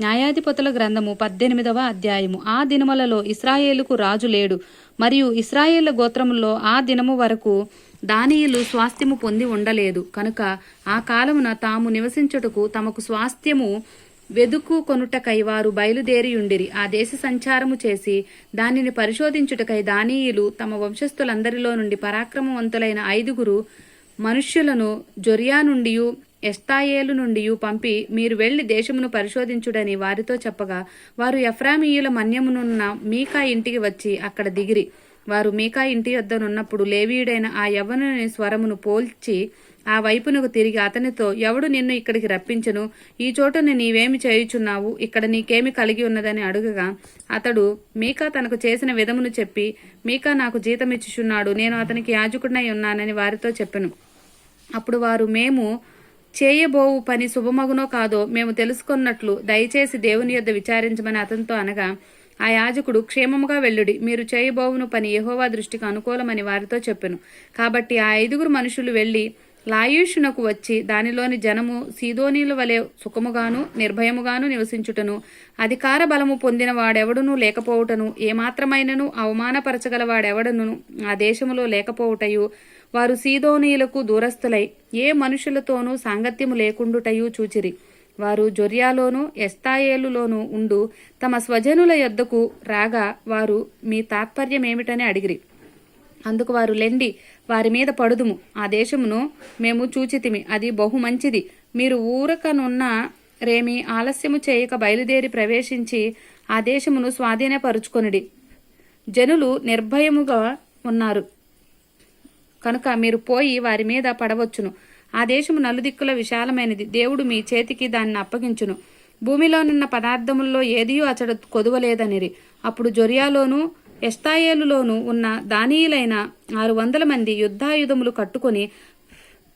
న్యాయాధిపతుల గ్రంథము పద్దెనిమిదవ అధ్యాయము. ఆ దినములలో ఇస్రాయేలుకు రాజు లేడు. మరియు ఇస్రాయేళ్ళ గోత్రములో ఆ దినము వరకు దానియులు స్వాస్థ్యము పొంది ఉండలేదు. కనుక ఆ కాలమున తాము నివసించుటకు తమకు స్వాస్థ్యము వెదుకు కొనుటకై వారు బయలుదేరియుండిరి. ఆ దేశ సంచారము చేసి దానిని పరిశోధించుటకై దానీయులు తమ వంశస్థులందరిలో నుండి పరాక్రమవంతులైన ఐదుగురు మనుష్యులను జొరియా నుండియూ ఎస్తాయేలు నుండి పంపి మీరు వెళ్ళి దేశమును పరిశోధించుడని వారితో చెప్పగా వారు ఎఫ్రామీయుల మన్యమునున్న మీకా ఇంటికి వచ్చి అక్కడ దిగిరి. వారు మీకా ఇంటి వద్దనున్నప్పుడు లేవీయుడైన ఆ యవ్వనుని స్వరమును పోల్చి ఆ వైపునకు తిరిగి అతనితో ఎవడు నిన్ను ఇక్కడికి రప్పించను? ఈ చోటని నీవేమి చేయుచున్నావు? ఇక్కడ నీకేమి కలిగి ఉన్నదని అడుగగా అతడు మీకా తనకు చేసిన విధమును చెప్పి మీకా నాకు జీతమిచ్చుచున్నాడు నేను అతనికి యాజకుడినై ఉన్నానని వారితో చెప్పెను. అప్పుడు వారు మేము చేయబోవు పని శుభమగునో కాదో మేము తెలుసుకున్నట్లు దయచేసి దేవుని యొద్ద విచారించమని అతనితో అనగా ఆ యాజకుడు క్షేమముగా వెళ్ళుడి. మీరు చేయబోవును పని యహోవా దృష్టికి అనుకూలమని వారితో చెప్పెను. కాబట్టి ఆ ఐదుగురు మనుషులు వెళ్ళి లాయూషునకు వచ్చి దానిలోని జనము సీదోనీల వలె సుఖముగాను నిర్భయముగాను నివసించుటను అధికార బలము పొందిన వాడెవడును లేకపోవుటను ఏమాత్రమైనను అవమానపరచగల వాడెవడను ఆ దేశములో లేకపోవుటయు వారు సీదోనీయులకు దూరస్థులై ఏ మనుషులతోనూ సాంగత్యము లేకుండుటయు చూచిరి. వారు జొర్యాలోనూ ఎస్తాయేలులోనూ ఉండు తమ స్వజనుల యొద్దకు రాగా వారు మీ తాత్పర్యమేమిటని అడిగిరి. అందుకు వారు లెండి వారి మీద పడుదుము. ఆ దేశమును మేము చూచితిమి అది బహు మంచిది. మీరు ఊరకనున్న రేమి ఆలస్యము చేయక బయలుదేరి ప్రవేశించి ఆ దేశమును స్వాధీనపరుచుకొనిడి. జనులు నిర్భయముగా ఉన్నారు. కనుక మీరు పోయి వారి మీద పడవచ్చును. ఆ దేశము నలుదిక్కుల విశాలమైనది. దేవుడు మీ చేతికి దాన్ని అప్పగించును. భూమిలోనున్న పదార్థముల్లో ఏదియూ అతడు కొదువలేదనిరి. అప్పుడు జొరియాలోను ఎస్తాయేలులోను ఉన్న దానీయులైన ఆరు వందల మంది యుద్ధాయుధములు కట్టుకొని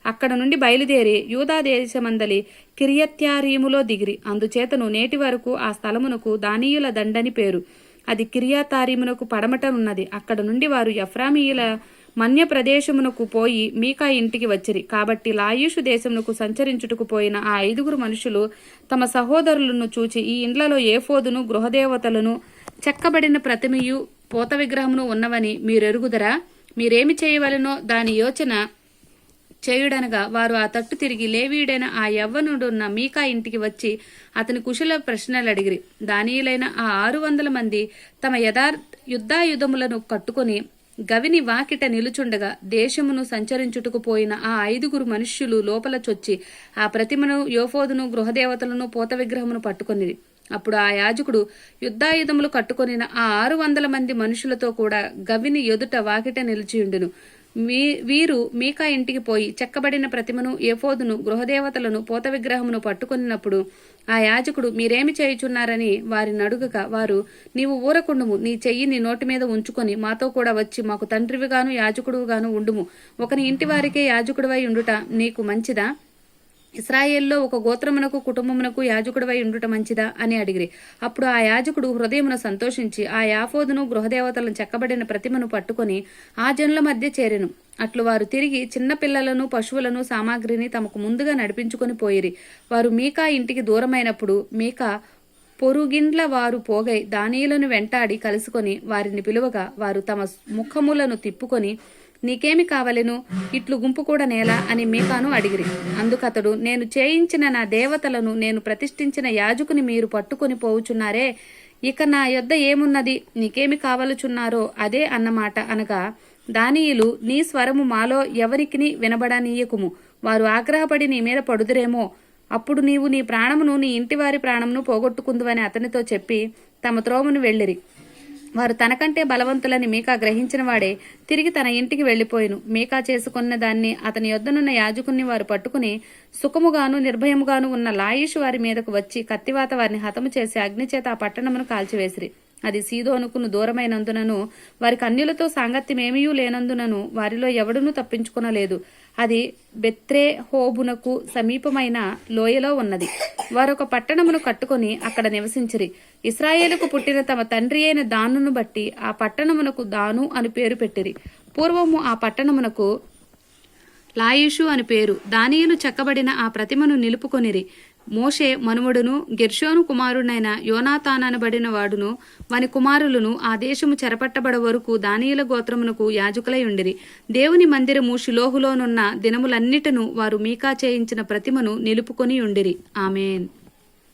అక్కడ నుండి బయలుదేరి యూదా దేశమందలి కిరియత్యారీములో దిగిరి. అందుచేతను నేటి వరకు ఆ స్థలమునకు దానీయుల దండని పేరు. అది కిరియాతారీమునకు పడమటనున్నది అక్కడ నుండి వారు ఎఫ్రామీయుల మన్య ప్రదేశమునకు పోయి మీకా ఇంటికి వచ్చిరి. కాబట్టి లాయుషు దేశమునకు సంచరించుటకు పోయిన ఆ ఐదుగురు మనుషులు తమ సహోదరులను చూచి ఈ ఇండ్లలో ఏఫోదును గృహదేవతలను చెక్కబడిన ప్రతిమయు పోత విగ్రహమును ఉన్నవని మీరెరుగుదరా? మీరేమి చేయవలనో దాని యోచన చేయుడనగా వారు ఆ తట్టు తిరిగి లేవీయుడైన ఆ యవ్వనుడున్న మీకా ఇంటికి వచ్చి అతని కుశల ప్రశ్నలు అడిగిరి దానియులైన ఆ ఆరు వందల మంది తమ యథార్ యుద్ధాయుధములను కట్టుకొని గవిని వాకిట నిలుచుండగా దేశమును సంచరించుటకు పోయిన ఆ ఐదుగురు మనుష్యులు లోపల చొచ్చి ఆ ప్రతిమను యోఫోదును గృహదేవతలను పోత విగ్రహమును పట్టుకొనిది అప్పుడు ఆ యాజకుడు యుద్ధాయుధములు కట్టుకొనిన ఆ ఆరు వందల మంది మనుషులతో కూడా గవిని ఎదుట వాకిట నిలిచియుండును. మీ వీరు మీకా ఇంటికి పోయి చెక్కబడిన ప్రతిమను ఏఫోదును గృహదేవతలను పోత విగ్రహమును పట్టుకొనినప్పుడు ఆ యాజకుడు మీరేమి చేయుచున్నారని వారిని అడుగగా వారు నీవు ఊరకుండుము నీ చెయ్యి నీ నోటి మీద ఉంచుకొని మాతో కూడా వచ్చి మాకు తండ్రివిగాను యాజకుడుగాను ఉండుము. ఒకని ఇంటి వారికే యాజకుడివై ఉండుట నీకు మంచిదా? ఇస్రాయేల్లో ఒక గోత్రమునకు కుటుంబమునకు యాజకుడివై ఉండుట మంచిదా? అని అడిగిరి. అప్పుడు ఆ యాజకుడు హృదయమున సంతోషించి ఆ యాఫోదును గృహదేవతలను చెక్కబడిన ప్రతిమను పట్టుకొని ఆ జనుల మధ్య చేరెను. అట్లు వారు తిరిగి చిన్నపిల్లలను పశువులను సామాగ్రిని తమకు ముందుగా నడిపించుకొని పోయిరి. వారు మీకా ఇంటికి దూరమైనప్పుడు మీకా పొరుగిండ్ల వారు పోగై దానీయులను వెంటాడి కలుసుకొని వారిని పిలువగా వారు తమ ముఖములను తిప్పుకొని నీకేమి కావలెను? ఇట్లు గుంపు కూడా నేల అని మీకాను అడిగిరి. అందుకతడు నేను చేయించిన నా దేవతలను నేను ప్రతిష్ఠించిన యాజకుని మీరు పట్టుకొని పోవుచున్నారే. ఇక నా యొద్ద ఏమున్నది? నీకేమి కావలుచున్నారో అదే అన్నమాట అనగా దానియులు నీ స్వరము మాలో ఎవరికిని వినబడనీయకుము. వారు ఆగ్రహపడి నీ మీద పడుదురేమో. అప్పుడు నీవు నీ ప్రాణమును నీ ఇంటివారి ప్రాణమును పోగొట్టుకుందువని అతనితో చెప్పి తమ త్రోవను వెళ్ళిరి. వారు తనకంటే బలవంతులని మీకా గ్రహించిన వాడే తిరిగి తన ఇంటికి వెళ్ళిపోయిను మీకా చేసుకున్న దాన్ని అతని యొద్దనున్న యాజకుని వారు పట్టుకుని సుఖముగాను నిర్భయముగాను ఉన్న లాయిషు వారి మీదకు వచ్చి కత్తివాత వారిని హతము చేసి అగ్నిచేత ఆ పట్టణమును కాల్చివేసిరి. అది సీదోనుకును దూరమైనందునను వారికి అన్యులతో సాంగత్యమేమీ లేనందునను వారిలో ఎవడునూ తప్పించుకొనలేదు. అది బెత్రే హోబునకు సమీపమైన లోయలో ఉన్నది. వారొక పట్టణమును కట్టుకొని అక్కడ నివసించిరి. ఇస్రాయేలుకు పుట్టిన తమ తండ్రి అయిన దానును బట్టి ఆ పట్టణమునకు దాను అని పేరు పెట్టిరి. పూర్వము ఆ పట్టణమునకు లాయుషు అని పేరు. దానియులు చెక్కబడిన ఆ ప్రతిమను నిలుపుకొనిరి. మోషే మనుమడును గెర్షోను కుమారుడైన యోనాతాననబడిన వాడును వాని కుమారులను ఆ దేశము చెరపట్టబడ వరకు దానియుల గోత్రమునకు యాజకులై ఉండిరి. దేవుని మందిరము షిలోహులోనున్న దినములన్నిటను వారు మీకా చేయించిన ప్రతిమను నిలుపుకొని ఉండిరి. ఆమెన్.